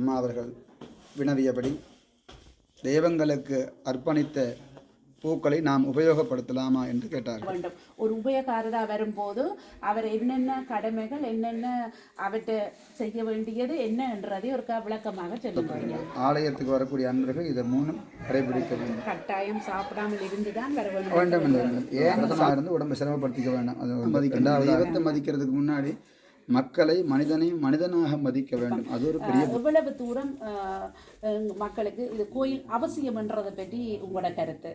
அம்மா அவர்கள் வினவியபடி தெய்வங்களுக்கு அர்ப்பணித்த பூக்களை நாம் உபயோகப்படுத்தலாமா என்று கேட்டார்கள். வேண்டும். ஒரு உபயகாரராக வரும்போது அவர் என்னென்ன கடமைகள் என்னென்ன அவர்கிட்ட செய்ய வேண்டியது என்னன்றதை ஒரு க- விளக்கமாக சொல்லுவாங்க ஆலயத்துக்கு வரக்கூடிய அன்பர்கள் இதை மூணும் கடைபிடிக்க வேண்டும். கட்டாயம் சாப்பிடாமல் இருந்து தான் வர வேண்டும். வேண்டாம் ஏன்? இருந்து உடம்பை சிரமப்படுத்திக்க வேண்டாம். அது மதிக்க தெய்வத்தை மதிக்கிறதுக்கு முன்னாடி மக்களை மனிதனை மனிதனாக மதிக்க வேண்டும். அது ஒரு பெரிய எவ்வளவு தூரம் மக்களுக்கு இது கோயில் அவசியம்ன்றதை பற்றி உங்களோட கருத்து?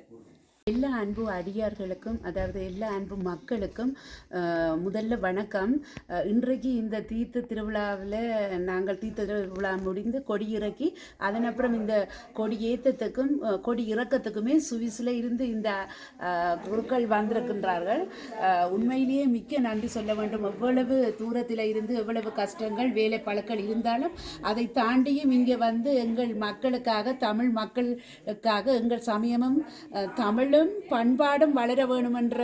எல்லா அன்பு அடியார்களுக்கும் அதாவது எல்லா அன்பு மக்களுக்கும் முதல்ல வணக்கம். இன்றைக்கு இந்த தீர்த்த திருவிழாவில் நாங்கள் தீர்த்த திருவிழா முடிந்து கொடி இறக்கி அதன் அப்புறம் இந்த கொடி ஏற்றத்துக்கும் கொடி இறக்கத்துக்குமே சுவிஸில் இருந்து இந்த குருக்கள் வந்திருக்கின்றார்கள். உண்மையிலேயே மிக்க நன்றி சொல்ல வேண்டும். எவ்வளவு தூரத்தில் இருந்து எவ்வளவு கஷ்டங்கள் வேலை பழக்கள் இருந்தாலும் அதை தாண்டியும் இங்கே வந்து எங்கள் மக்களுக்காக தமிழ் மக்களுக்காக எங்கள் சமயமும் தமிழ் தமிழும் பண்பாடும் வளர வேணுமென்ற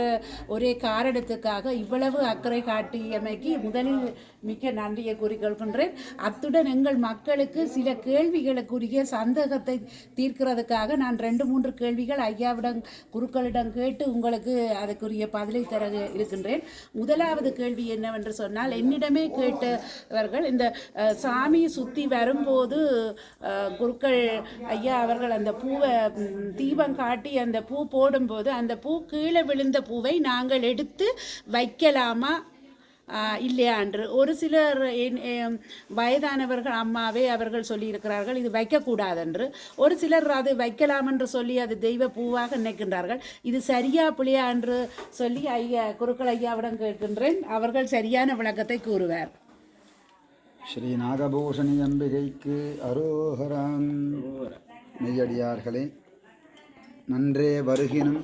ஒரே காரணத்துக்காக இவ்வளவு அக்கறை காட்டியமைக்கு முதலில் மிக்க நன்றியை கூறிக்கொள்கின்றேன். அத்துடன் எங்கள் மக்களுக்கு சில கேள்விகளுக்குரிய சந்தேகத்தை தீர்க்கிறதுக்காக நான் ரெண்டு மூன்று கேள்விகள் ஐயாவிடம் குருக்களிடம் கேட்டு உங்களுக்கு அதுக்குரிய பதிலை தர இருக்கின்றேன். முதலாவது கேள்வி என்னவென்று சொன்னால் என்னிடமே கேட்டவர்கள் இந்த சாமியை சாமி சுற்றி வரும்போது குருக்கள் ஐயா அவர்கள் அந்த பூவை தீபம் காட்டி அந்த பூ போடும்போது அந்த பூ கீழே விழுந்த பூவை நாங்கள் எடுத்து வைக்கலாமா? இல்லையா என்று. ஒரு சிலர் வயதானவர்கள் அம்மாவே அவர்கள் சொல்லியிருக்கிறார்கள் இது வைக்கக்கூடாது என்று ஒரு சிலர் அது வைக்கலாம் என்று சொல்லி அது தெய்வ பூவாக நினைக்கின்றார்கள். இது சரியா பிள்ளையா என்று சொல்லி ஐயா குருக்கள் ஐயாவிடம் கேட்கின்றேன். அவர்கள் சரியான விளக்கத்தை கூறுவார். ஸ்ரீ நாகபூஷணி அம்பிகைக்கு அரோகராம் மெய்யடியார்களே நன்றே வருகினும்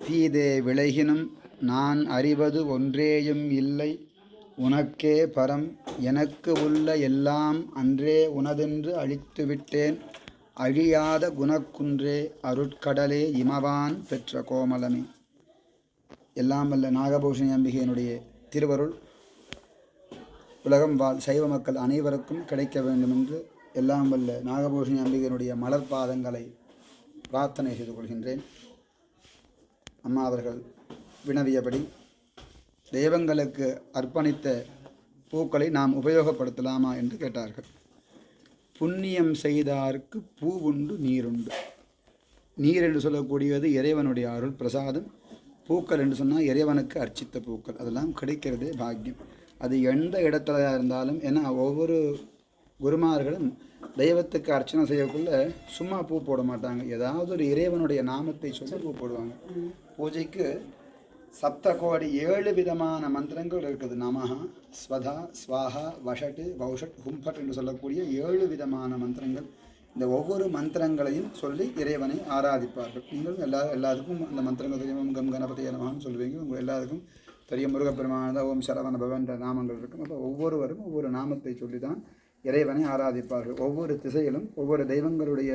தீதே விளைகினும் நான் அறிவது ஒன்றேயும் இல்லை. உனக்கே பரம் எனக்கு உள்ள எல்லாம் அன்றே உனதென்று அழித்து விட்டேன் அழியாத குணக்குன்றே அருட்கடலே இமவான் பெற்ற கோமலமே. எல்லாம் வல்ல நாகபூஷணி அம்பிகையினுடைய திருவருள் உலகம் வாழ் சைவ மக்கள் அனைவருக்கும் கிடைக்க வேண்டும் என்று எல்லாம் வல்ல நாகபூஷணி அம்பிகையினுடைய மலர் பாதங்களை பிரார்த்தனை செய்து கொள்கின்றேன். அம்மா அவர்கள் வினவியபடி தெய்வங்களுக்கு அர்ப்பணித்த பூக்களை நாம் உபயோகப்படுத்தலாமா என்று கேட்டார்கள். புண்ணியம் செய்தார்க்கு பூவுண்டு நீருண்டு. நீர் என்று சொல்லக்கூடியது இறைவனுடைய அருள் பிரசாதம். பூக்கள் என்று சொன்னால் இறைவனுக்கு அர்ச்சித்த பூக்கள். அதெல்லாம் கிடைக்கிறதே பாக்கியம். அது எந்த இடத்துல இருந்தாலும் ஏன்னா ஒவ்வொரு குருமார்களும் தெய்வத்துக்கு அர்ச்சனை செய்யக்குள்ள சும்மா பூ போட மாட்டாங்க. ஏதாவது ஒரு இறைவனுடைய நாமத்தை சொல்லி பூ போடுவாங்க. பூஜைக்கு சப்த கோடி ஏழு விதமான மந்திரங்கள் இருக்குது. நமஹா ஸ்வதா ஸ்வாஹா வஷட்டு வௌஷட் ஹும்பட் என்று சொல்லக்கூடிய ஏழு விதமான மந்திரங்கள். இந்த ஒவ்வொரு மந்திரங்களையும் சொல்லி இறைவனை ஆராதிப்பார்கள். நீங்களும் எல்லா எல்லாருக்கும் அந்த மந்திரங்கள் தெரியும். ஓம் கம் கணபதி நமகான்னு சொல்லுவீங்க. உங்கள் எல்லாருக்கும் தெரியும். முருகப்பெருமானதா ஓம் சரவண பவன்ற நாமங்கள் இருக்கும். அப்போ ஒவ்வொருவரும் ஒவ்வொரு நாமத்தை சொல்லி தான் இறைவனை ஆராதிப்பார்கள். ஒவ்வொரு திசையிலும் ஒவ்வொரு தெய்வங்களுடைய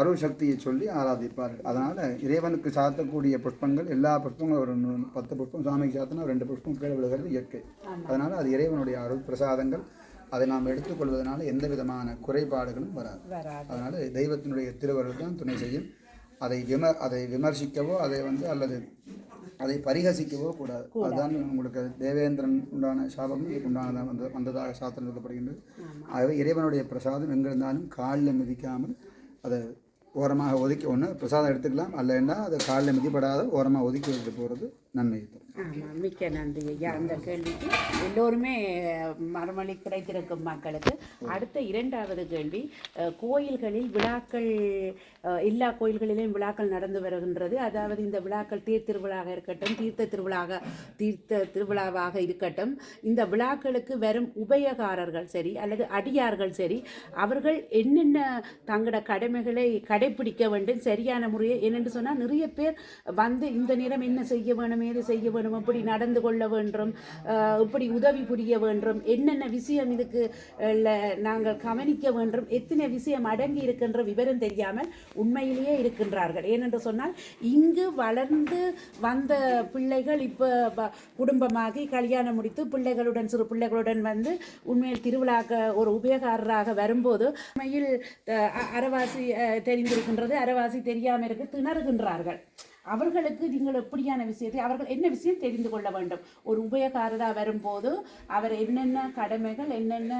அருள் சக்தியை சொல்லி ஆராதிப்பார்கள். அதனால் இறைவனுக்கு சாத்தக்கூடிய புஷ்பங்கள் எல்லா புஷ்பங்களும் ஒரு பத்து புஷ்பம் சாமிக்கு சாத்தினா ரெண்டு புஷ்பம் கீழே விழுகிறது இயற்கை. அதனால் அது இறைவனுடைய அருள் பிரசாதங்கள். அதை நாம் எடுத்துக்கொள்வதனால எந்த விதமான குறைபாடுகளும் வராது. வராது. அதனால் தெய்வத்தினுடைய திருவருள் தான் துணை செய்யும். அதை விம அதை விமர்சிக்கவோ அதை வந்து அல்லது அதை பரிகசிக்கவோ கூடாது. அதுதான் உங்களுக்கு தேவேந்திரன் உண்டான சாபம் இதுக்கு உண்டானதாக வந்து வந்ததாக சாத்திரம் சொல்லப்படுகின்றது. ஆகவே இறைவனுடைய பிரசாதம் எங்கிருந்தாலும் காலில் மிதிக்காமல் அதை ஓரமாக ஒதுக்கி ஒன்று பிரசாதம் எடுத்துக்கலாம். அல்லைன்னா அதை காலில் மிதிப்படாத ஓரமாக ஒதுக்கி வச்சுட்டு போகிறது நன்மை. ஆமாம் மிக்க நன்றி ஐயா. அந்த கேள்விக்கு எல்லோருமே மறுமொழி கிடைத்திருக்கும் மக்களுக்கு. அடுத்த இரண்டாவது கேள்வி கோயில்களில் விழாக்கள் எல்லா கோயில்களிலும் விழாக்கள் நடந்து வருகின்றது. அதாவது இந்த விழாக்கள் தேர் இருக்கட்டும் தீர்த்த திருவிழாக தீர்த்த திருவிழாவாக இருக்கட்டும் இந்த விழாக்களுக்கு வரும் உபயகாரர்கள் சரி அல்லது அடியார்கள் சரி அவர்கள் என்னென்ன தங்களோட கடமைகளை கடைபிடிக்க வேண்டும் சரியான முறையை என்னென்று சொன்னால் நிறைய பேர் வந்து இந்த நேரம் என்ன செய்ய வேணும் ஏது செய்ய வேணும் வேண்டும் எப்படி நடந்து கொள்ள வேண்டும் இப்படி உதவி புரிய வேண்டும். என்னென்ன விஷயம் இதுக்கு நாங்கள் கவனிக்க வேண்டும் எத்தனை விஷயம் அடங்கி இருக்கின்ற விவரம் தெரியாமல் உண்மையிலேயே இருக்கின்றார்கள். ஏனென்று சொன்னால் இங்கு வளர்ந்து வந்த பிள்ளைகள் இப்போ குடும்பமாகி கல்யாணம் முடித்து பிள்ளைகளுடன் சிறு பிள்ளைகளுடன் வந்து உண்மையில் திருவிழாக்க ஒரு உபயோகாரராக வரும்போது உண்மையில் அரவாசி தெரிந்திருக்கின்றது. அரவாசி தெரியாமல் இருக்க திணறுகின்றார்கள். அவர்களுக்கு நீங்கள் எப்படியான விஷயத்தை அவர்கள் என்ன விஷயம் தெரிந்து கொள்ள வேண்டும்? ஒரு உபயகாரராக வரும்போது அவர் என்னென்ன கடமைகள் என்னென்ன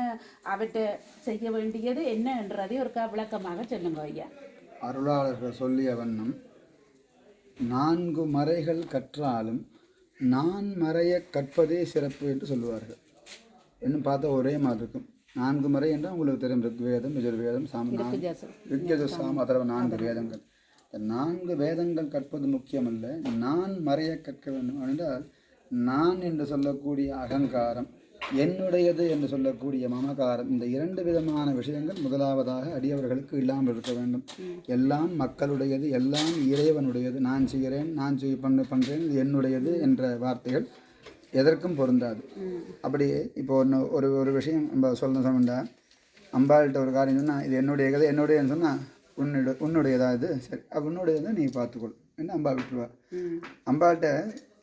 அவற்றை செய்ய வேண்டியது என்ன என்றதை ஒரு விளக்கமாக சொல்லுங்க ஐயா. அருளாளர்கள் சொல்லிய வண்ணம் நான்கு மறைகள் கற்றாலும் நான் மறைய கற்பதே சிறப்பு என்று சொல்லுவார்கள். இன்னும் பார்த்தா ஒரே மாதிரி இருக்கும். நான்கு மறை என்றால் உங்களுக்கு தெரியும் ரிக்வேதம் யஜுர்வேதம் சாம ரிக்யஜு சாம அதர்வ நான்கு வேதங்கள். நான்கு வேதங்கள் கற்பது முக்கியமல்ல. நான் மறைய கற்க வேண்டும் என்றால் நான் என்று சொல்லக்கூடிய அகங்காரம் என்னுடையது என்று சொல்லக்கூடிய மமகாரம் இந்த இரண்டு விதமான விஷயங்கள் முதலாவதாக அடியவர்களுக்கு இல்லாமல் இருக்க வேண்டும். எல்லாம் மக்களுடையது எல்லாம் இறைவனுடையது. நான் செய்கிறேன் நான் செய் பண்ண பண்ணுறேன் இது என்னுடையது என்ற வார்த்தைகள் எதற்கும் பொருந்தாது. அப்படியே இப்போ ஒன்று ஒரு ஒரு விஷயம் நம்ம சொல்ல சொன்னா அம்பாள்கிட்ட ஒரு காரியம் சொன்னால் இது என்னுடைய கதை என்னுடையன்னு சொன்னால் உன்னுடைய உன்னுடையதா இது? சரி உன்னுடையதை நீ பார்த்துக்கொள். என்ன அம்பா விட்டுருவா? ம். அம்பாள்கிட்ட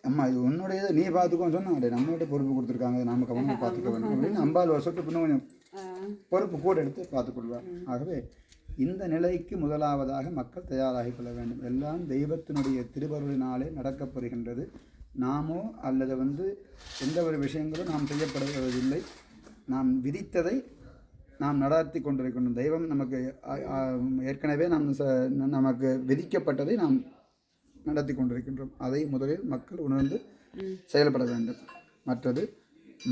அம்மா இது உன்னுடையதை நீ பார்த்துக்கோன்னு சொன்னா அடே நம்மகிட்ட பொறுப்பு கொடுத்துருக்காங்க நம்ம கவனமாக பார்த்துக்க வேண்டும். அப்படின்னு அம்பாள் ஒரு சொட்டு இன்னும் கொஞ்சம் பொறுப்பு கூட எடுத்து பார்த்துக்கொள்வார் ஆகவே இந்த நிலைக்கு முதலாவதாக மக்கள் தயாராகிக் கொள்ள வேண்டும். எல்லாம் தெய்வத்தினுடைய திருவருளினாலே நடக்கப்பெறுகின்றது நாமோ அல்லது வந்து எந்த ஒரு விஷயங்களும் நாம் செய்யப்படுவதில்லை. நாம் விதித்ததை நாம் நடாத்தி கொண்டிருக்கின்றோம் தெய்வம் நமக்கு ஏற்கனவே நாம் நமக்கு விதிக்கப்பட்டதை நாம் நடத்தி கொண்டிருக்கின்றோம். அதை முதலில் மக்கள் உணர்ந்து செயல்பட வேண்டும். மற்றது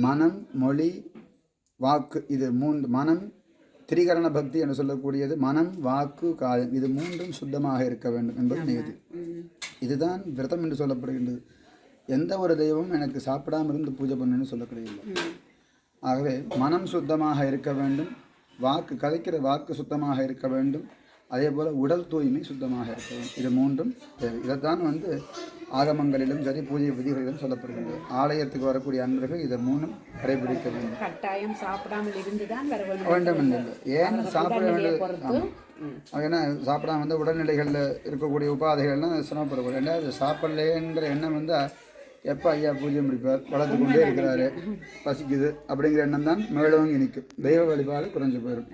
மனம் மொழி வாக்கு இது மூன்று மனம் திரிகரண பக்தி என்று சொல்லக்கூடியது மனம் வாக்கு காயம் இது மூன்றும் சுத்தமாக இருக்க வேண்டும் என்பது ம். இதுதான் விரதம் என்று சொல்லப்படுகின்றது. எந்த ஒரு தெய்வமும் எனக்கு சாப்பிடாம இருந்து பூஜை பண்ணுன்னு சொல்லக்கூடியதில்லை ம். ஆகவே மனம் சுத்தமாக இருக்க வேண்டும். வாக்கு கதைக்கிற வாக்கு சுத்தமாக இருக்க வேண்டும். அதே போல் உடல் தூய்மை சுத்தமாக இருக்க வேண்டும். இது மூன்றும் தேவை. இதைத்தான் வந்து ஆகமங்களிலும் சரி பூஜை விதிகளிலும் சொல்லப்படுகின்றது ஆலயத்துக்கு வரக்கூடிய அன்பர்கள் இதை மூணும் கடைபிடிக்க வேண்டும். கட்டாயம் சாப்பிடாமல் இருந்துதான் வர வேண்டும் வேண்டும் இல்லை ஏன் சாப்பிட உடல்நிலையை வேண்டியது? பொறுத்து. ம் அது ஏன்னா சாப்பிடாம வந்து உடல்நிலைகளில் இருக்கக்கூடிய உபாதைகள்லாம் சிரமப்படக்கூடாது ரெண்டாவது சாப்பிடலையேங்கிற எண்ணம் வந்தால் எப்போ ஐயா பூஜை முடிப்பார்? வளர்த்து கொண்டே இருக்கிறாரு. பசிக்குது. அப்படிங்கிற எண்ணம் தான் மேலோங்கி நிற்கும். தெய்வ வழிபாடு குறைஞ்சு போயிடும்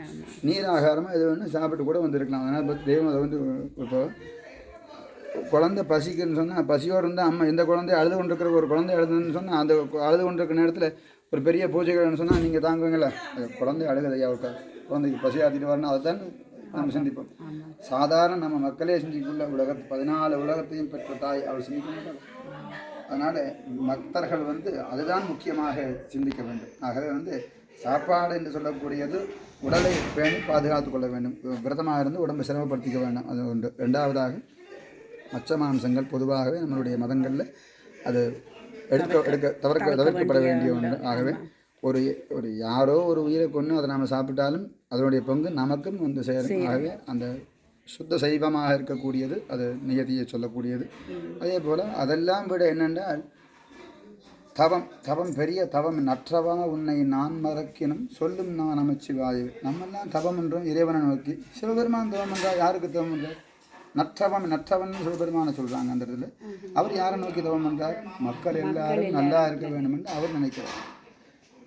நீர் ஆகாரமாக இது ஒன்று சாப்பிட்டு கூட வந்திருக்கலாம். அதனால் தெய்வம் அதை வந்து இப்போ குழந்தை பசிக்குன்னு சொன்னால் பசியோடு இருந்தால் அம்மா இந்த குழந்தை அழுது கொண்டிருக்கிற ஒரு குழந்தை அழுதுன்னு சொன்னால் அந்த அழுது கொண்டிருக்கிற நேரத்தில் ஒரு பெரிய பூஜைகள்னு சொன்னால் நீங்கள் தாங்குவீங்களா குழந்தை அழுகுது ஐயா உட்கார் குழந்தைக்கு பசி ஆற்றிட்டு வரணும் அதை தான் நம்ம சிந்திப்போம். சாதாரண நம்ம மக்களே சிந்திக்குள்ள உலகத்து பதினாலு உலகத்தையும் பெற்ற தாய் அவள் சிந்திக்க மாட்டாள். அதனால் பக்தர்கள் வந்து அதுதான் முக்கியமாக சிந்திக்க வேண்டும். ஆகவே வந்து சாப்பாடு என்று சொல்லக்கூடியது உடலை பேணி பாதுகாத்து கொள்ள வேண்டும். விரதமாக இருந்து உடம்பை சிரமப்படுத்திக்க வேண்டாம். அது உண்டு ரெண்டாவதாக மச்ச மாம்சங்கள் பொதுவாகவே நம்மளுடைய மதங்களில் அது எடுக்க எடுக்க தவிர்க்க தவிர்க்கப்பட வேண்டிய ஒன்று. ஆகவே ஒரு ஒரு யாரோ ஒரு உயிரை கொன்று அதை நாம் சாப்பிட்டாலும் அதனுடைய பங்கு நமக்கும் வந்து சேரும். ஆகவே அந்த சுத்த சைவமாக இருக்கக்கூடியது அது நியதியை சொல்லக்கூடியது. அதே போல் அதெல்லாம் விட என்னென்றால் தவம் தவம் பெரிய தவம் நற்றவா உன்னை நான் மறக்கினும் சொல்லும் நான் நமச்சிவாயு நம்மெல்லாம் தவம் என்றும் இறைவனை நோக்கி சிவபெருமான் தவம் என்றால் யாருக்கு தவம் என்றார் நற்றவம் நற்றவன் சிவபெருமானை சொல்றாங்க அந்த இடத்துல. அவர் யாரை நோக்கி தவம் என்றார் மக்கள் எல்லாரும். நல்லா இருக்க வேண்டும் என்று அவர் நினைக்கிறார்.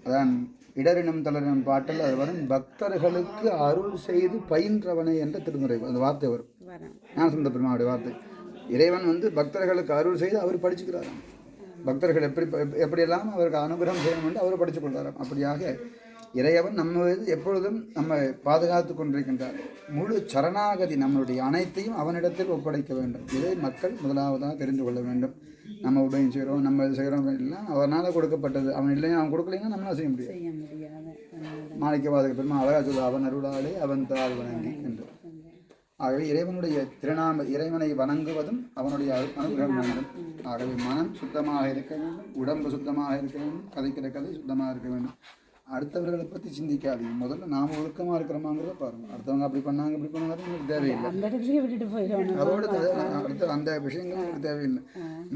அதான் இடரினும் தளரினும் பாட்டில் அது வரும். பக்தர்களுக்கு அருள் செய்து பயின்றவனே என்ற திருமுறை அந்த வார்த்தை வரும். வரேன் ஞானசுந்தர பெருமாவுடைய வார்த்தை. இறைவன் வந்து பக்தர்களுக்கு அருள் செய்து அவர் படிச்சுக்கிறார் பக்தர்கள் எப்படி எப்படியெல்லாம் அவருக்கு அனுகிரகம் செய்யணும் என்று அவர் படித்துக் கொள்கிறாராம் அப்படியாக இறையவன் நம்ம எப்பொழுதும் நம்ம பாதுகாத்து கொண்டிருக்கின்றார். முழு சரணாகதி நம்மளுடைய அனைத்தையும் அவனிடத்தில் ஒப்படைக்க வேண்டும். இதை மக்கள் முதலாவதாக தெரிந்து கொள்ள வேண்டும். நம்ம உதவி செய்கிறோம் நம்ம இது செய்கிறோம் எல்லாம் அவனால் கொடுக்கப்பட்டது. அவன் இல்லைன்னா அவன் கொடுக்கலைன்னா நம்மளால செய்ய முடியாது. செய்ய முடியாது. உண்மைதான். மாணிக்கவாதக பெருமா அழகா சொல்லுவா அவன் அருளாலே அவன் தாழ் வணங்கி என்று. ஆகவே இறைவனுடைய திருநாம இறைவனை வணங்குவதும் அவனுடைய அனுகிரகம் வேண்டும். ஆகவே மனம் சுத்தமாக இருக்க வேண்டும் உடம்பு சுத்தமாக இருக்க வேண்டும் கதைக்கிற கதை சுத்தமாக இருக்க வேண்டும். அடுத்தவர்களை பற்றி சிந்திக்காதீங்க. முதல்ல நாம் ஒழுக்கமாக இருக்கிறோமாங்கிறத பாருங்க. அடுத்தவங்க அப்படி பண்ணாங்க இப்படி பண்ணாங்க எனக்கு தேவையில்லை. அந்த இடத்துலயே விட்டுட்டு அதோட அடுத்த அந்த விஷயங்கள் எனக்கு தேவையில்லை.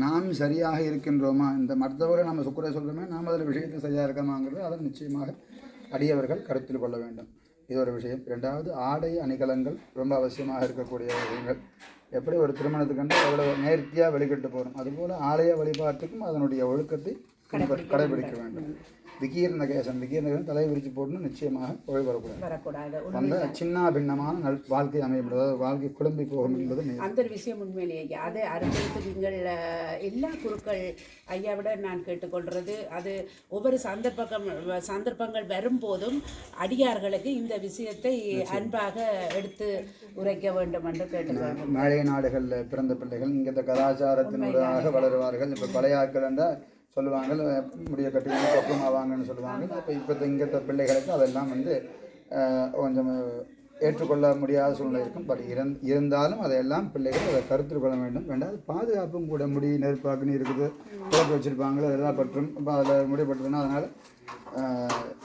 நாம் சரியாக இருக்கின்றோமா? இந்த மற்றவரை நம்ம சுக்குறை சொல்கிறோமே நாம் அதில் விஷயத்தில் சரியாக இருக்கமாங்கிறது அதை நிச்சயமாக அடியவர்கள் கருத்தில் கொள்ள வேண்டும். இது ஒரு விஷயம். ரெண்டாவது ஆடை அணிகலன்கள் ரொம்ப அவசியமாக இருக்கக்கூடிய விஷயங்கள். எப்படி ஒரு திருமணத்துக்கு அவ்வளோ நேர்த்தியாக வெளிக்கிட்டு போகிறோம் அதுபோல் ஆலய வழிபாட்டுக்கும் அதனுடைய ஒழுக்கத்தை கடைபிடிக்க வேண்டும். விகீர்ண கேசம் விகீர்ண கேசம் தலை விரிச்சு போடணும் நிச்சயமாக போய் வரக்கூடாது. வரக்கூடாது. வந்த சின்ன பின்னமான நல் வாழ்க்கை அமையப்படும் அதாவது வாழ்க்கை குழம்பி போகும் என்பது. அந்த ஒரு விஷயம் உண்மையிலேயே அது அடுத்தடுத்து நீங்கள் எல்லா குருக்கள் ஐயாவிட நான் கேட்டுக்கொள்றது. அது ஒவ்வொரு சந்தர்ப்பம் சந்தர்ப்பங்கள் வரும்போதும் அடியார்களுக்கு இந்த விஷயத்தை அன்பாக எடுத்து உரைக்க வேண்டும் என்று கேட்டுக்கொள்கிறேன் மேலை நாடுகளில் பிறந்த பிள்ளைகள் இங்கே இந்த கலாச்சாரத்தினூடாக வளருவார்கள். இப்போ பழைய ஆட்கள் என்றால் சொல்லுவாங்க முடிய கட்டி பக்கம் ஆவாங்கன்னு சொல்லுவாங்க. இப்போ இப்போ இங்கத்த பிள்ளைகளுக்கு அதெல்லாம் வந்து கொஞ்சம் ஏற்றுக்கொள்ள முடியாத சூழ்நிலை இருக்கும். பட் இருந் இருந்தாலும் அதையெல்லாம் பிள்ளைகள் அதை கருத்தில் கொள்ள வேண்டும். ரெண்டாவது பாதுகாப்பும் கூட முடி நெருப்பாக்குன்னு இருக்குது குழப்பி வச்சுருப்பாங்களோ அதெல்லாம் பற்றும் இப்போ அதில் முடிப்பட்டதுன்னா அதனால்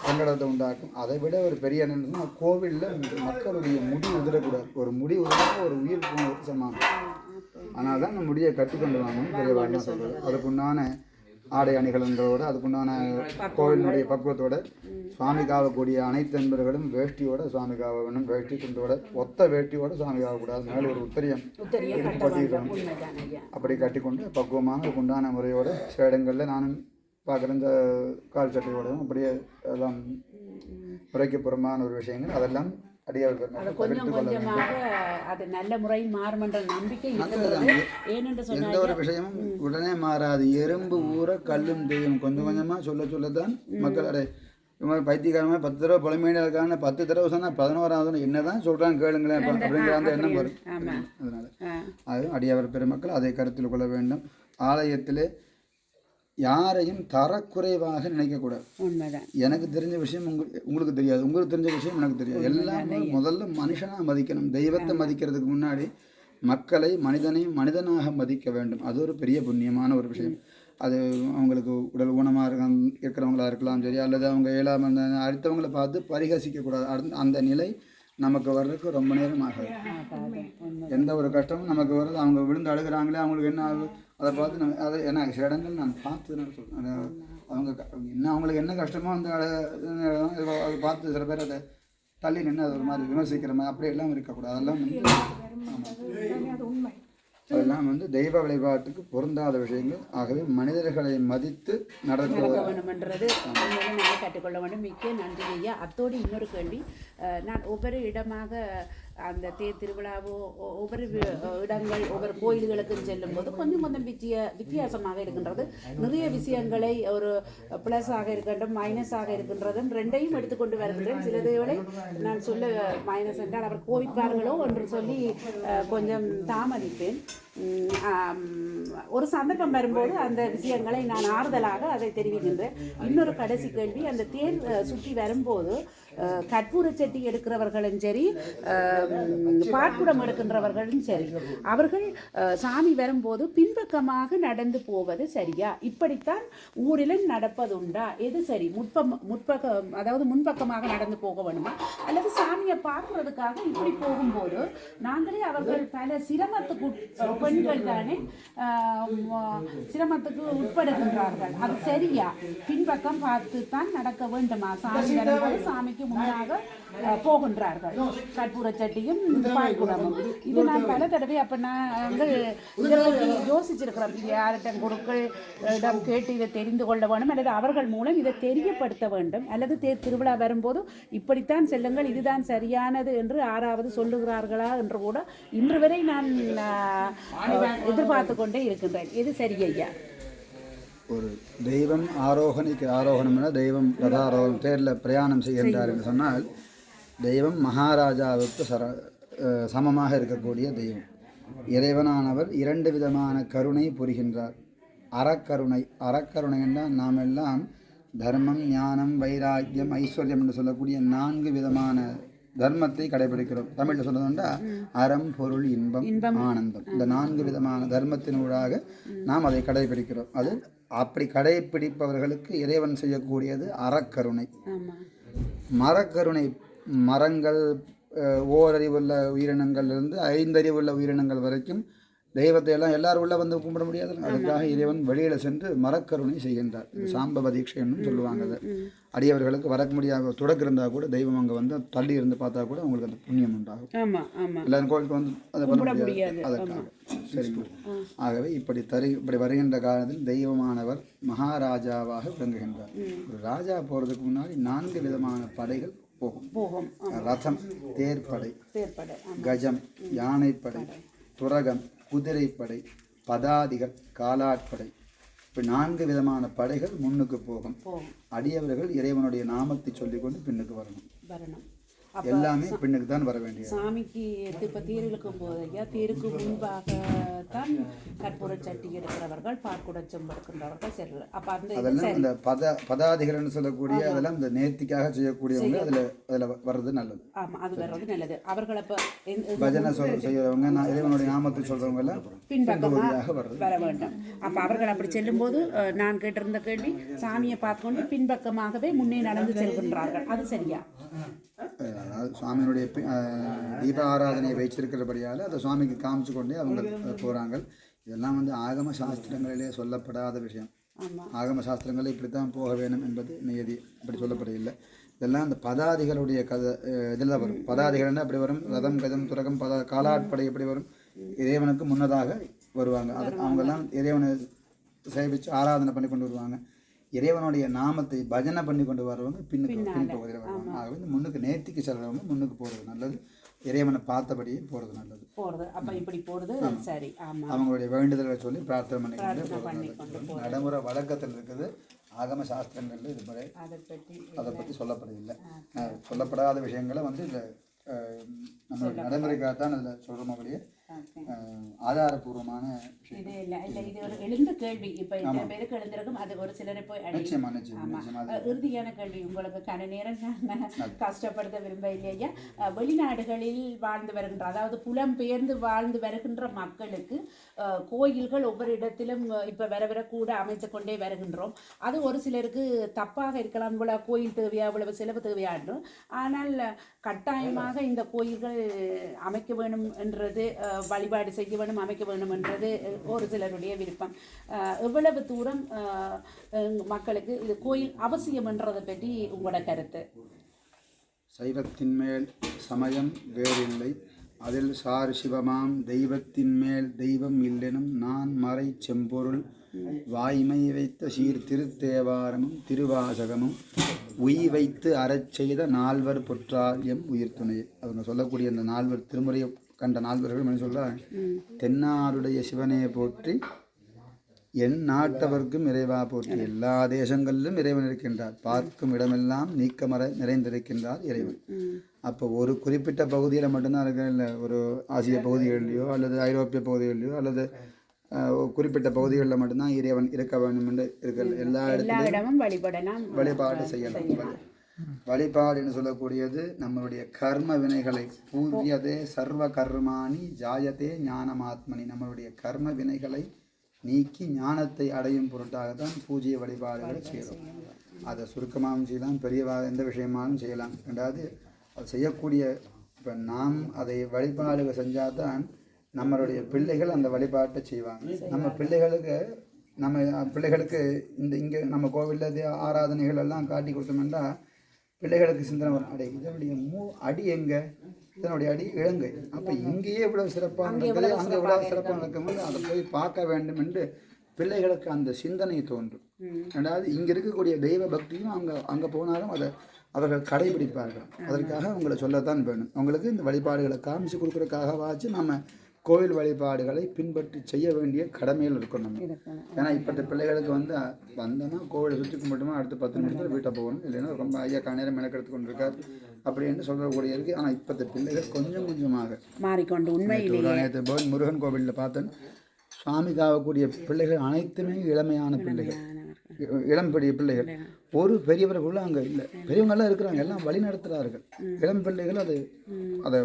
சங்கடத்தை உண்டாக்கும். அதை விட ஒரு பெரிய என்னன்னா கோவிலில் மக்களுடைய முடி உதிரக்கூடாது. ஒரு முடி உதிரா ஒரு உயிர் போனதுக்கு சமானம் அதனால தான் அந்த முடியை கட்டி கொண்டு வாங்கணும் பெரியவாழ்னா சொல்கிறது அதுக்குண்டான ஆடை அணிகலன்களோட அதுக்குண்டான கோவிலினுடைய பக்குவத்தோட சுவாமி காவக்கூடிய அனைத்து நண்பர்களும் வேஷ்டியோட சுவாமி காவ வேணும் வேஷ்டி துண்டோட ஒத்த வேஷ்டியோட சுவாமி காவக்கூடாது மேலே ஒரு உத்தரியம் உத்தரிய கட்ட வேண்டும் உண்மைதான் ஐயா அப்படி கட்டிக்கொண்டு பக்குவமான அதுக்குண்டான முறையோட சில இடங்களில் நானும் பார்க்குற இந்த கால் சட்டையோடவும் அப்படியே எல்லாம் முறைக்கு புறமான ஒரு விஷயங்கள். அதெல்லாம் அடியவர்கள் அது கொஞ்சம் கொஞ்சமாக அது நல்ல முறையில் மாறும் என்ற நம்பிக்கை இருக்கிறது. ஏனென்று சொன்னால் எந்த ஒரு விஷயமும் உடனே மாறாது. எறும்பு ஊற கல்லும் தெய்வம் கொஞ்சம் கொஞ்சமாக சொல்ல சொல்லத்தான் மக்கள் அடே இது மாதிரி பைத்தியக்காரமாக பத்து தடவை புலமையில இருக்காங்க பத்து தடவை சொன்னால் பதினோராவது என்ன தான் சொல்கிறாங்க கேளுங்களேன் அப்ப- அப்படிங்கிற அந்த எண்ணம் வரும். அதனால அதுவும் அடியவர் பெருமக்கள் அதை கருத்தில் கொள்ள வேண்டும். ஆலயத்திலே யாரையும் தரக்குறைவாக நினைக்கக்கூடாது. உண்மைதான். எனக்கு தெரிஞ்ச விஷயம் உங்களுக்கு உங்களுக்கு தெரியாது. உங்களுக்கு தெரிஞ்ச விஷயம் எனக்கு தெரியாது. எல்லாமே முதல்ல மனுஷனாக மதிக்கணும். தெய்வத்தை மதிக்கிறதுக்கு முன்னாடி மக்களை மனிதனை மனிதனாக மதிக்க வேண்டும். அது ஒரு பெரிய புண்ணியமான ஒரு விஷயம். அது அவங்களுக்கு உடல் ஊனமாக இருக்க இருக்கிறவங்களா இருக்கலாம் சரி அல்லது அவங்க இயலாம அந்த அடுத்தவங்களை பார்த்து பரிகசிக்கக்கூடாது. அந்த நிலை நமக்கு வர்றதுக்கு ரொம்ப நேரம் ஆகாது. எந்த ஒரு கஷ்டமும் நமக்கு வருது அவங்க விழுந்து அழுகுறாங்களே அவங்களுக்கு என்ன ஆகுது அதை பார்த்து நம்ம அதை ஏன்னா சில இடங்கள் நான் பார்த்து நான் சொல்கிறேன் அவங்க என்ன அவங்களுக்கு என்ன கஷ்டமோ அந்த அதை பார்த்து சில பேர் அதை தள்ளி நின்று அது ஒரு மாதிரி விமர்சிக்கிற மாதிரி அப்படி எல்லாம் இருக்கக்கூடாது. அதெல்லாம் வந்து. அதெல்லாம் வந்து தெய்வ வழிபாட்டுக்கு பொருந்தாத விஷயங்கள். ஆகவே மனிதர்களை மதித்து நடக்க வேண்டுமென்றது உண்மையிலே நாங்கள் கற்றுக்கொள்ள வேண்டும். மிக்க நன்றி ஐயா. அத்தோடு இன்னொரு கேள்வி. நான் ஒவ்வொரு இடமாக அந்த தேர் திருவிழாவோ ஒ- ஒவ்வொரு இடங்கள் ஒவ்வொரு கோயில்களுக்கும் செல்லும்போது கொஞ்சம் கொஞ்சம் வித்திய வித்தியாசமாக இருக்கின்றது. நிறைய விஷயங்களை ஒரு ப்ளஸ்ஸாக மைனஸ் மைனஸாக இருக்கின்றதும் ரெண்டையும் எடுத்துக்கொண்டு வருகின்றேன் சிலதுகளை நான் சொல்ல மைனஸ் என்றால் அவர் கோவிப்பார்களோ என்று சொல்லி கொஞ்சம் தாமதிப்பேன். ஒரு சந்தர்ப்பம் வரும்போது அந்த விஷயங்களை நான் ஆறுதலாக அதை தெரிவிக்கின்றேன். இன்னொரு கடைசி கேள்வி அந்த தேர் சுற்றி வரும்போது கற்பூர சட்டி எடுக்கிறவர்களும் சரி பாட்குடம் எடுக்கின்றவர்களும் சரி. அவர்கள் சாமி வரும்போது பின்பக்கமாக நடந்து போவது சரியா? இப்படித்தான் ஊரிலும் நடப்பதுண்டா? எது சரி? முற்பம் முற்பக்கம் அதாவது முன்பக்கமாக நடந்து போக வேணுமா? அல்லது சாமியை பார்க்கறதுக்காக இப்படி போகும்போது நாங்களே அவர்கள் பல சிரமத்துக்கு உட்- பெண்கள் தானே ஆஹ், சிரமத்துக்கு உட்படுகின்றார்கள். அது சரியா? பின்பக்கம் பார்த்து தான் நடக்க வேண்டுமா? சாமி வரும்போது சாமிக்கு முன்னாக போகின்றார்கள். கற்பூர சட்டியும் பாய்குடமும் இது நான் பல தடவை அப்போ நாங்கள் இதை பற்றி யோசிச்சிருக்கிறோம். இது யார்கிட்ட குருக்கள் இடம் கேட்டு இதை தெரிந்து கொள்ள வேண்டும் அல்லது அவர்கள் மூலம் இதை தெரியப்படுத்த வேண்டும் அல்லது தேர் திருவிழா வரும்போது இப்படித்தான் செல்லுங்கள் இதுதான் சரியானது என்று ஆறாவது சொல்லுகிறார்களா என்று கூட இன்று வரை நான் எதிர்பார்த்து கொண்டே இருக்கின்றேன். இது சரி ஐயா? ஒரு தெய்வம் ஆரோகணிக்கு ஆரோகணம்னா தெய்வம் ரதாரோகணம் தேரில் பிரயாணம் செய்கின்றார் என்று சொன்னால் தெய்வம் மகாராஜாவுக்கு சர சமமாக இருக்கக்கூடிய தெய்வம். இறைவனானவர் இரண்டு விதமான கருணை புரிகின்றார். அறக்கருணை அறக்கருணை என்றால் நாம் எல்லாம் தர்மம் ஞானம் வைராக்கியம் ஐஸ்வர்யம் என்று சொல்லக்கூடிய நான்கு விதமான தர்மத்தை கடைபிடிக்கிறோம். தமிழில் சொன்னதுண்டா அறம் பொருள் இன்பம் ஆனந்தம். இந்த நான்கு விதமான தர்மத்தினூடாக நாம் அதை கடைபிடிக்கிறோம். அது அப்படி கடைபிடிப்பவர்களுக்கு இறைவன் செய்யக்கூடியது அறக்கருணை. மரக்கருணை மரங்கள் ஓரறிவுள்ள உயிரினங்கள்லேருந்து ஐந்தறிவுள்ள உயிரினங்கள் வரைக்கும் தெய்வத்தை எல்லாம் எல்லாரும் உள்ள வந்து கும்பிட முடியாது. அதுக்காக இறைவன் வெளியில சென்று மரக்கருணை செய்கின்றார். இது சாம்பவ தீட்சைன்னு சொல்லுவாங்க அதை. அடியவர்களுக்கு வர முடியாத தொடக்கு இருந்தால் கூட தெய்வம் அங்கே வந்து தள்ளி இருந்து பார்த்தா கூட அவங்களுக்கு அந்த புண்ணியம் உண்டாகும். எல்லாரும் கோயிலுக்கு வந்து அதை பண்ண முடியாது. அதற்காக. சரிங்க ஆகவே இப்படி தரு இப்படி வருகின்ற காலத்தில் தெய்வமானவர் மகாராஜாவாக விளங்குகின்றார். ஒரு ராஜா போகிறதுக்கு முன்னாடி நான்கு விதமான படைகள் போகும். போகும். ரதம் தேர்ப்படை கஜம் யானைப்படை துரகம் குதிரைப்படை பதாதிகள் காலாட்படை இப்படி நான்கு விதமான படைகள் முன்னுக்கு போகும். போகும். அடியவர்கள் இறைவனுடைய நாமத்தை சொல்லிக்கொண்டு பின்னுக்கு வரணும். வரணும். எல்லாமே பின்னுக்கு தான் வர வேண்டியது. சாமிக்கு இப்போ தேர் இழுக்கும் போது ஐயா தேருக்கு முன்பாகத்தான் கற்பூர சட்டி எடுக்கிறவர்கள் பாற்குடச்சம் எடுக்கின்றவர்கள் செல்ல அப்போ அந்த அதெல்லாம் இந்த பத பதாதிகள்னு சொல்லக்கூடிய அதெல்லாம் இந்த நேர்த்திக்காக செய்யக்கூடியவங்க அதில் அதில் வர்றது நல்லது. ஆமாம் அது வர்றது நல்லது. அவர்கள் அப்போ பஜனை சொல் செய்யறவங்க நான் இறைவனுடைய நாமத்தை சொல்றவங்க எல்லாம் பின்பக்கமாக வர வேண்டும். அப்போ அவர்கள் அப்படி செல்லும்போது நான் கேட்டிருந்த கேள்வி சாமியை பார்த்துக்கொண்டு பின்பக்கமாகவே முன்னே நடந்து செல்கின்றார்கள். அது சரியா? அதாவது சுவாமியினுடைய தீப ஆராதனையை வைச்சிருக்கிறபடியால் அதை சுவாமிக்கு காமிச்சு கொண்டே அவங்க போகிறாங்க இதெல்லாம் வந்து ஆகம சாஸ்திரங்களிலே சொல்லப்படாத விஷயம். ஆகம சாஸ்திரங்களில் இப்படி தான் போக வேணும் என்பது நியதி. அப்படி சொல்லப்படவில்லை. இதெல்லாம் அந்த பதாதிகளுடைய கதை இதில் தான் வரும். பதாதிகள்னா அப்படி வரும்? ரதம் கதம் துரகம் பத காலாட்படை எப்படி வரும்? இறைவனுக்கு முன்னதாக வருவாங்க. அது அவங்கெல்லாம் இறைவனை சேவிச்சு ஆராதனை பண்ணி கொண்டு வருவாங்க. இறைவனுடைய நாமத்தை பஜனை பண்ணி கொண்டு வரவங்க பின்னுக்கு பின் பகுதியில் வருவாங்க ஆகவே இந்த முன்னுக்கு நேர்த்திக்கு செல்றவங்க முன்னுக்கு போகிறது நல்லது. இறைவனை பார்த்தபடியே போகிறது நல்லது. போகிறது அப்போ இப்படி போகிறது சரி. ஆமாம் அவங்களுடைய வேண்டுதல்களை சொல்லி பிரார்த்தனை போகிறது நல்லது. நடைமுறை வழக்கத்தில் இருக்குது. ஆகம சாஸ்திரங்கள்ல இது முறை அதை பற்றி அதை பற்றி சொல்லப்படவில்லை. சொல்லப்படாத விஷயங்களை வந்து இந்த நம்ம நடைமுறைக்காக தான் அதில் சொல்கிறோம் அப்படியே. ஆதாரபூர்வமான இது இல்லை இல்லை இது ஒரு எழுந்த கேள்வி. இப்போ இத்தனை பேருக்கு எழுந்திருக்கும்? அது ஒரு சிலரை போய் இறுதியான கேள்வி. உங்களுக்கு கன நேரம் கஷ்டப்படுத்த விரும்ப இல்லையா வெளிநாடுகளில் வாழ்ந்து வருகின்ற அதாவது புலம்பெயர்ந்து வாழ்ந்து வருகின்ற மக்களுக்கு கோயில்கள் ஒவ்வொரு இடத்திலும் இப்ப வர வர கூட அமைத்து கொண்டே வருகின்றோம். அது ஒரு சிலருக்கு தப்பாக இருக்கலாம். இவ்வளவு கோயில் தேவையா இவ்வளவு செலவு தேவையான்னு ஆனால் கட்டாயமாக இந்த கோயில்கள் அமைக்க வேணும் என்றது வழிபாடு செய்ய வேண்டும் அமைக்க வேண்டும் என்றது ஒரு சிலருடைய விருப்பம். எவ்வளவு தூரம் மக்களுக்கு இது கோயில் அவசியம் என்றதை பற்றி உங்களோட கருத்து? சைவத்தின் மேல் சமயம் வேறில்லை. அதில் சார் சிவமாம் தெய்வத்தின் மேல் தெய்வம் இல்லெனும் நான் மறை செம்பொருள். வாய்மை வைத்த சீர் திருத்தேவாரமும் திருவாசகமும் உய் வைத்து அறச் செய்த நால்வர் பொற்றாரியம் உயிர் துணை அவங்க சொல்லக்கூடிய அந்த நால்வர் திருமுறையை கண்ட நால்வர்கள் என்ன சொல்றாங்க தென்னாருடைய சிவனே போற்றி என் நாட்டவர்க்கும் இறைவா போற்றி எல்லா தேசங்களிலும் இறைவன் இருக்கின்றார். பார்க்கும் இடமெல்லாம் நீக்கமர நிறைந்திருக்கின்றார் இறைவன். அப்போ ஒரு குறிப்பிட்ட பகுதியில் மட்டும்தான் இருக்க இல்லை ஒரு ஆசிய பகுதிகளிலையோ அல்லது ஐரோப்பிய பகுதிகளிலையோ அல்லது குறிப்பிட்ட பகுதிகளில் மட்டும்தான் இறைவன் இருக்க வேண்டும் என்று இருக்க எல்லா இடத்துலையும் வழிபாடு செய்யலாம். வழிபாடுன்னு சொல்லக்கூடியது நம்மளுடைய கர்ம வினைகளை பூஜ்யதே சர்வ கர்மாணி ஜாயதே ஞானமாத்மனி. நம்மளுடைய கர்ம வினைகளை நீக்கி ஞானத்தை அடையும் பொருட்டாகத்தான் பூஜ்ய வழிபாடுகளை செய்கிறோம் அதை சுருக்கமாகவும் செய்யலாம் பெரியவாக எந்த விஷயமாகவும் செய்யலாம். ரெண்டாவது அது செய்யக்கூடிய இப்போ நாம் அதை வழிபாடுகள் செஞ்சால் தான் நம்மளுடைய பிள்ளைகள் அந்த வழிபாட்டை செய்வாங்க. நம்ம பிள்ளைகளுக்கு நம்ம பிள்ளைகளுக்கு இந்த இங்கே நம்ம கோவிலில் ஆராதனைகள் எல்லாம் காட்டி கொடுத்தோம்னா பிள்ளைகளுக்கு சிந்தனை வரும். அடே இதனுடைய மூ அடி எங்க? இதனுடைய அடி இலங்கை அப்போ இங்கேயே இவ்வளவு சிறப்பாக நடக்குது அங்கே இவ்வளவு சிறப்பாக நடக்கும்போது அதை போய் பார்க்க வேண்டும் என்று பிள்ளைகளுக்கு அந்த சிந்தனை தோன்றும். ரெண்டாவது இங்கே இருக்கக்கூடிய தெய்வ பக்தியும் அங்கே அங்கே போனாலும் அதை அவர்கள் கடைபிடிப்பார்கள். அதற்காக அவங்களை சொல்லத்தான் வேணும். அவங்களுக்கு இந்த வழிபாடுகளை காமிச்சு கொடுக்குறதுக்காகவாச்சும் நம்ம கோவில் வழிபாடுகளை பின்பற்றி செய்ய வேண்டிய கடமையில் இருக்கணும் நம்ம. ஏன்னா இப்பத்த பிள்ளைகளுக்கு வந்து அஹ், வந்தோன்னா கோவிலை சுற்றி கும்பிட்டுமா அடுத்து பத்து நிமிஷத்தில் வீட்டை போகணும். இல்லைன்னா ரொம்ப ஐயா நேரம் மெனக்கெடுத்து கொண்டிருக்கார் அப்படின்னு சொல்லக்கூடிய இருக்குது ஆனால் இப்பத்த பிள்ளைகள் கொஞ்சம் கொஞ்சமாக. மாறிக்கொண்டு உண்மையிலேயே. நேற்று முருகன் கோவிலில் பார்த்தேன். சுவாமி காவக்கூடிய பிள்ளைகள் அனைத்துமே இளமையான பிள்ளைகள். இளம் பெரிய பிள்ளைகள். ஒரு பெரியவர் கூட அங்கே இல்லை. பெரியவங்கெல்லாம் இருக்கிறாங்க. எல்லாம் வழி நடத்துகிறார்கள் இளம் பிள்ளைகள் அது அதை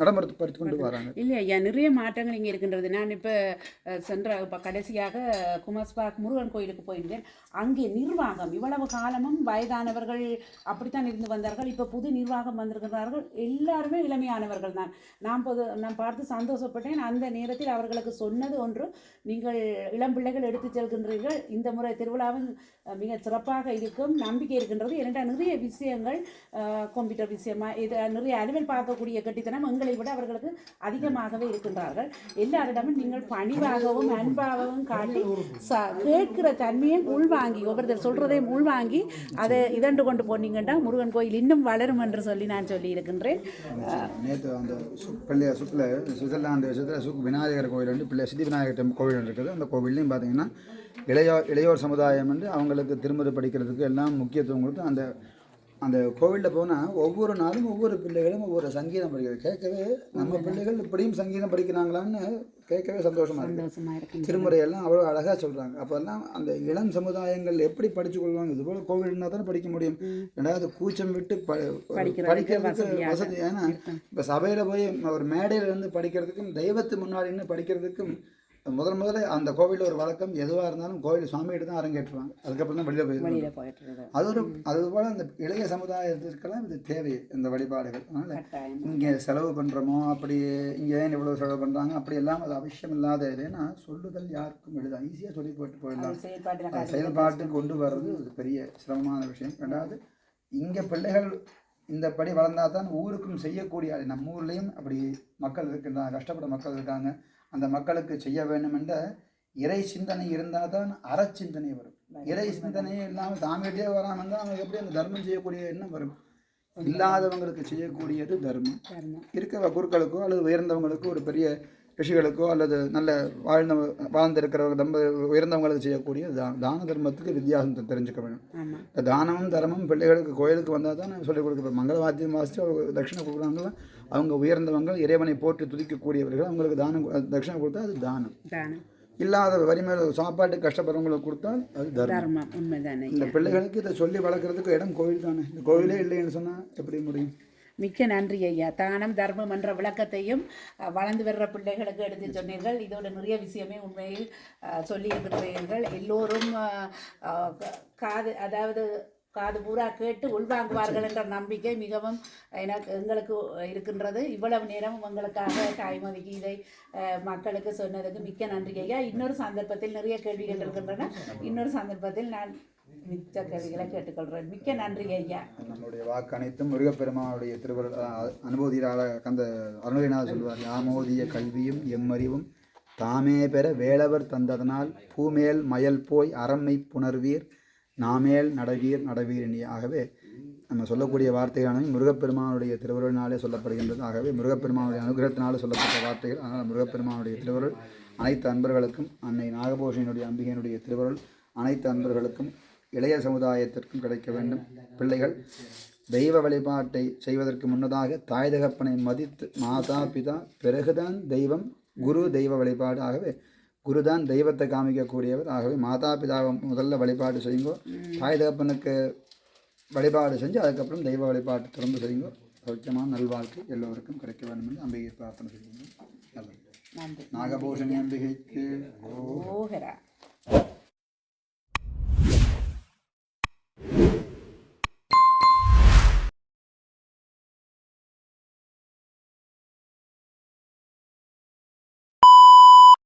நடைமுறைப்படுத்தி கொண்டு வராங்க. இல்லை ஐயா நிறைய மாற்றங்கள் இங்கே இருக்கின்றது. நான் இப்போ சென்ற இப்போ கடைசியாக குமஸ்பாக் முருகன் கோயிலுக்கு போயிருந்தேன். அங்கே நிர்வாகம் இவ்வளவு காலமும் வயதானவர்கள் அப்படித்தான் இருந்து வந்தார்கள். இப்போ புது நிர்வாகம் வந்திருக்கிறார்கள். எல்லாருமே இளமையானவர்கள் தான். நான் பொது நான் பார்த்து சந்தோஷப்பட்டேன். அந்த நேரத்தில் அவர்களுக்கு சொன்னது ஒன்று நீங்கள் இளம் பிள்ளைகள் எடுத்துச் செல்கின்றீர்கள். இந்த முறை திருவிழாவும் மிக சிறப்பாக இருக்கும். நம்பிக்கை இருக்கின்றது. ஏனென்றால் நிறைய விஷயங்கள் கம்ப்யூட்டர் விஷயமா இது நிறைய அலுவல் பார்க்கக்கூடிய கட்டித்தனம் எங்களை விட அவர்களுக்கு அதிகமாகவே இருக்கின்றார்கள். எல்லாரிடமும் நீங்கள் பணிவாகவும் அன்பாகவும் காட்டி ச கேட்கிற தன்மையும் உள்வாங்கி ஒவ்வொருத்தர் சொல்கிறதையும் உள்வாங்கி அதை இதண்டு கொண்டு போனீங்கன்னா முருகன் கோயில் இன்னும் வளரும் என்று சொல்லி நான் சொல்லி இருக்கின்றேன். நேற்று அந்த சு பிள்ளைய சுவிட்சர்லாந்து விஷயத்தில் சுக் விநாயகர் கோயில் வந்து பிள்ளை சித்தி விநாயகர் கோவில் இருக்குது. அந்த கோவில்லையும் பார்த்தீங்கன்னா இளையோர் இளையோர் சமுதாயம் வந்து அவங்களுக்கு திருமுறை படிக்கிறதுக்கு எல்லாம் முக்கியத்துவம் கொடுத்து அந்த அந்த கோவிலில் போனால் ஒவ்வொரு நாளும் ஒவ்வொரு பிள்ளைகளும் ஒவ்வொரு சங்கீதம் படிக்கிறது. கேட்கவே நம்ம பிள்ளைகள் இப்படியும் சங்கீதம் படிக்கிறாங்களான்னு கேட்கவே சந்தோஷமாக இருக்குது திருமுறையெல்லாம் அவ்வளோ அழகாக சொல்கிறாங்க அப்போல்லாம் அந்த இளம் சமுதாயங்கள் எப்படி படித்து கொள்வாங்க? இது போல் கோவில்னா தானே படிக்க முடியும். ரெண்டாவது கூச்சம் விட்டு ப படிக்கிறதுக்கு வசதி. ஏன்னா இப்போ சபையில் போய் ஒரு மேடையில் இருந்து படிக்கிறதுக்கும் தெய்வத்து முன்னாடி நின்று படிக்கிறதுக்கும் முதல் முதல்ல அந்த கோவிலில் ஒரு வழக்கம் எதுவாக இருந்தாலும் கோவில் சுவாமிகிட்ட தான் அரங்கேற்றுவாங்க. அதுக்கப்புறம் தான் வெளியில் போய் வெளியில் போயிட்டு இருக்குது அது ஒரு அதுபோல் அந்த இளைய சமுதாயத்திற்கெல்லாம் இது தேவை இந்த வழிபாடுகள். அதனால் இங்கே செலவு பண்ணுறோமோ அப்படி இங்கே ஏன் இவ்வளோ செலவு பண்ணுறாங்க அப்படி எல்லாம் அது அவசியம் இல்லாத ஏன்னா சொல்லுதல் யாருக்கும் எழுதா ஈஸியாக சொல்லி போட்டு போயிடலாம். செயல்பாட்டு கொண்டு வர்றது ஒரு பெரிய சிரமமான விஷயம். ரெண்டாவது இங்கே பிள்ளைகள் இந்த படி வளர்ந்தா தான் ஊருக்கும் செய்யக்கூடிய. நம்ம ஊர்லேயும் அப்படி மக்கள் இருக்கின்றாங்க கஷ்டப்பட மக்கள் இருக்காங்க. அந்த மக்களுக்கு செய்ய வேண்டும் என்ற இறை சிந்தனை இருந்தால் தான் அறச்சிந்தனை வரும். இறை சிந்தனையே இல்லாமல் தாமிட்டே வராமல் இருந்தால் அவங்களுக்கு எப்படி அந்த தர்மம் செய்யக்கூடிய எண்ணம் வரும். இல்லாதவங்களுக்கு செய்யக்கூடியது தர்மம். தர்மம். இருக்கிற குருக்களுக்கோ அல்லது உயர்ந்தவங்களுக்கோ ஒரு பெரிய ரிஷிகளுக்கோ அல்லது நல்ல வாழ்ந்த வாழ்ந்திருக்கிறவங்க ரொம்ப உயர்ந்தவங்களுக்கு செய்யக்கூடிய தா- தான தர்மத்துக்கு வித்தியாசம் தெரிஞ்சுக்க வேணும். இந்த தானமும் தர்மமும் பிள்ளைகளுக்கு கோயிலுக்கு வந்தால் தான் சொல்லிக் கொடுக்குறோம் மங்கள வாத்தியம் வாசித்து அவங்க தட்சிணை கொடுக்குறாங்களோ? அவங்க உயர்ந்தவங்க இறைவனை போற்றி துதிக்கக்கூடியவர்கள் அவங்களுக்கு தானம் தட்சிணை கொடுத்தா அது தானம். தானம். இல்லாத வறுமையில் சாப்பாட்டு கஷ்டப்படுறவங்களுக்கு கொடுத்தால் அது தர்மம். தர்மம் இந்த பிள்ளைகளுக்கு இதை சொல்லி வளர்க்குறதுக்கு இடம் கோயில் தானே. இந்த கோயிலே இல்லைன்னு சொன்னால் எப்படி முடியும்? மிக்க நன்றி ஐயா. தானம் தர்மம் என்ற விளக்கத்தையும் வளர்ந்து வர்ற பிள்ளைகளுக்கு எடுத்து சொன்னீர்கள். இதோட நிறைய விஷயமே உண்மையில் அஹ், சொல்லி இருக்கிறீர்கள் எல்லோரும் காது அதாவது காது பூரா கேட்டு உள்வாங்குவார்கள் என்ற நம்பிக்கை மிகவும் எனக்கு எங்களுக்கு இருக்கின்றது. இவ்வளவு நேரம் உங்களுக்காக தாய்மதிக்கு இதை மக்களுக்கு சொன்னதுக்கு மிக்க நன்றி ஐயா. இன்னொரு சந்தர்ப்பத்தில் நிறைய கேள்விகள் இருக்கின்றன. இன்னொரு சந்தர்ப்பத்தில் நான் மிச்ச கேள்விகளை கேட்டுக்கொள்கிறேன் மிக்க நன்றி ஐயா. நம்முடைய வாக்கு அனைத்தும் முருகப்பெருமானுடைய திருவருள் அஹ், கந்த அருணகிரிநாதர் சொல்வார் யாமோதிய கல்வியும் எம்மறிவும் தாமே பெற வேளவர் தந்ததனால் பூமேல் மயல் போய் அறமை புணர்வீர் நாமேல் நடவீர் நடவீர் ஆகவே நம்ம சொல்லக்கூடிய வார்த்தைகளானவை முருகப்பெருமானுடைய திருவருளினாலே சொல்லப்படுகின்றது. ஆகவே முருகப்பெருமானுடைய அனுகிரகத்தினாலே சொல்லப்பட்ட வார்த்தைகள். அதனால் முருகப்பெருமானுடைய திருவருள் அனைத்து அன்பர்களுக்கும் அன்னை நாகபூஷணியினுடைய அம்பிகையினுடைய திருவருள் அனைத்து அன்பர்களுக்கும் இளைய சமுதாயத்திற்கும் கிடைக்க வேண்டும். பிள்ளைகள் தெய்வ வழிபாட்டை செய்வதற்கு முன்னதாக தாய் தகப்பனை மதித்து மாதா பிதா பிறகுதான் தெய்வம் குரு தெய்வ வழிபாடு. ஆகவே குருதான் தெய்வத்தை காமிக்கக்கூடியவர். ஆகவே மாதா பிதாவை முதல்ல வழிபாடு செய்யுங்கோ. தாய் தகப்பனுக்கு வழிபாடு செஞ்சு அதுக்கப்புறம் தெய்வ வழிபாட்டு திறந்து செய்யுங்கோ. சௌக்கியமான நல்வாழ்க்கை எல்லோருக்கும் கிடைக்க வேண்டும் என்று அம்பிகை பிரார்த்தனை செய்யுங்க நாகபூஷணி அம்பிகைக்கு.